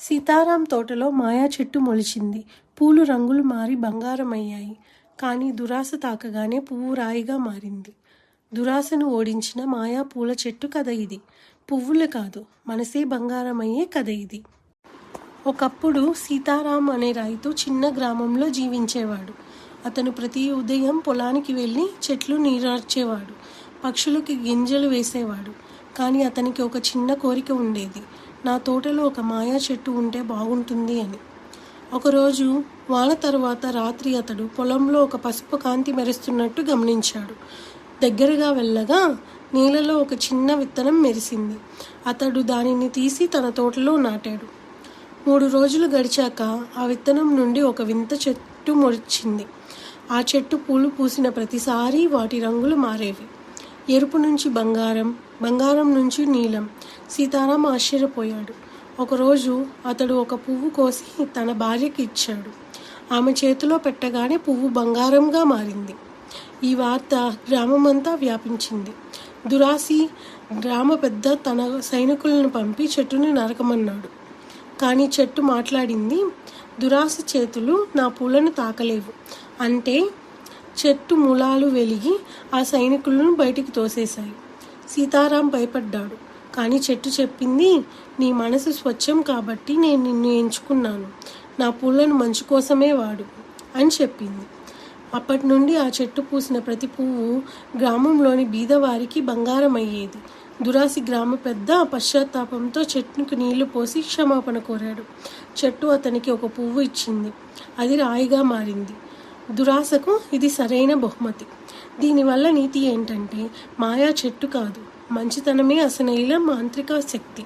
సీతారాం తోటలో మాయా చెట్టు మొలిచింది. పూలు రంగులు మారి బంగారమయ్యాయి. కానీ దురాశ తాకగానే పువ్వు రాయిగా మారింది. దురాశను ఓడించిన మాయా పూల చెట్టు కథ ఇది. పువ్వులు కాదు మనసే బంగారమయ్యే కథ ఇది. ఒకప్పుడు సీతారాం అనే రైతు చిన్న గ్రామంలో జీవించేవాడు. అతను ప్రతి ఉదయం పొలానికి వెళ్ళి చెట్లు నీరార్చేవాడు. పక్షులకి గింజలు వేసేవాడు. కానీ అతనికి ఒక చిన్న కోరిక ఉండేది. నా తోటలో ఒక మాయా చెట్టు ఉంటే బాగుంటుంది అని. ఒకరోజు వాన తర్వాత రాత్రి అతడు పొలంలో ఒక పసుపు కాంతి మెరుస్తున్నట్టు గమనించాడు. దగ్గరగా వెళ్ళగా నీళ్ళలో ఒక చిన్న విత్తనం మెరిసింది. అతడు దానిని తీసి తన తోటలో నాటాడు. మూడు రోజులు గడిచాక ఆ విత్తనం నుండి ఒక వింత చెట్టు మొరిచింది ఆ చెట్టు పూలు పూసిన ప్రతిసారి వాటి రంగులు మారేవి. ఎరుపు నుంచి బంగారం బంగారం నుంచి నీలం. సీతారాం ఆశ్చర్యపోయాడు. ఒకరోజు అతడు ఒక పువ్వు కోసి తన భార్యకి ఇచ్చాడు. ఆమె చేతిలో పెట్టగానే పువ్వు బంగారంగా మారింది. ఈ వార్త గ్రామమంతా వ్యాపించింది. దురాసి గ్రామ పెద్ద తన సైనికులను పంపి చెట్టుని నరకమన్నాడు. కానీ చెట్టు మాట్లాడింది దురాశ చేతులు నా పూలను తాకలేవు. అంటే చెట్టు ములాలు వెలిగి ఆ సైనికులను బయటికి తోసేశాయి. సీతారాం భయపడ్డాడు. కానీ చెట్టు చెప్పింది నీ మనసు స్వచ్ఛం కాబట్టి నేను నిన్ను ఎంచుకున్నాను. నా పూలను మంచు కోసమే వాడు అని చెప్పింది. అప్పటి నుండి ఆ చెట్టు పూసిన ప్రతి పువ్వు గ్రామంలోని బీదవారికి బంగారం అయ్యేది దురాసి గ్రామ పెద్ద పశ్చాత్తాపంతో చెట్టుకు నీళ్ళు పోసి క్షమాపణ కోరాడు. చెట్టు అతనికి ఒక పువ్వు ఇచ్చింది. అది రాయిగా మారింది. దురాశకు ఇది సరైన బహుమతి. దీనివల్ల నీతి ఏంటంటే మాయా చెట్టు కాదు. మంచితనమే అసలైన మాంత్రిక శక్తి.